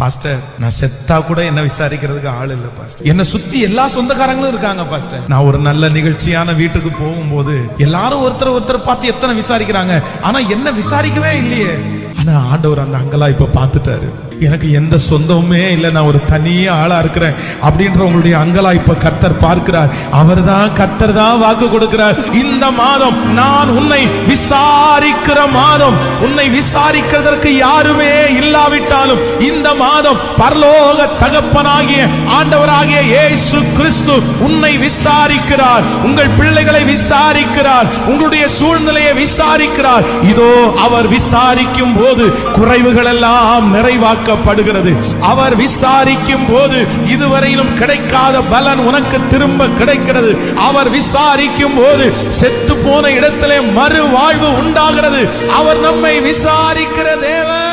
Pastor நான் செத்தா கூட என்ன விசாரிக்கிறதுக்கு ஆள் இல்ல பாஸ்டர் என்ன சுத்தி எல்லா சொந்தக்காரங்களும் இருக்காங்க பாஸ்டர் நான் ஒரு நல்ல நிகழ்ச்சியான வீட்டுக்கு போகும்போது எல்லாரும் ஒருத்தர் ஒருத்தர் பார்த்து எத்தனை விசாரிக்கிறாங்க. ஆனா என்ன விசாரிக்கவே இல்லையே. ஆனா ஆண்டவர் அந்த அங்கலா இப்ப பார்த்துட்டாரு. எனக்கு எந்த சொந்தமுமே இல்லை நான் ஒரு தனியே ஆளா இருக்கிறேன் அப்படின்ற உங்களுடைய அங்கலா இப்ப கத்தர் பார்க்கிறார். அவர்தான் கத்தர் தான் வாக்கு கொடுக்கிறார். இந்த மாதம் நான் உன்னை விசா வருகிற மாதம் உன்னை விசாரிக்கிறதற்கு யாருமே இல்லாவிட்டாலும் இந்த மாதம் பரலோக தகப்பனாகிய ஆண்டவராகிய இயேசு கிறிஸ்து உன்னை விசாரிக்கிறார். உங்கள் பிள்ளைகளை விசாரிக்கிறார். உங்களுடைய சூழ்நிலையை விசாரிக்கிறார். இதோ அவர் விசாரிக்கும் போது குறைவுகள் எல்லாம் நிறைவாக்கப்படுகிறது. அவர் விசாரிக்கும் போது இதுவரையிலும் கிடைக்காத பலன் உனக்கு திரும்ப கிடைக்கிறது. அவர் விசாரிக்கும் போது செத்து போன இடத்திலே மறுவாழ்வு உண்டாகிறது. அவர் நம்மை விசாரிக்கிற தேவன்.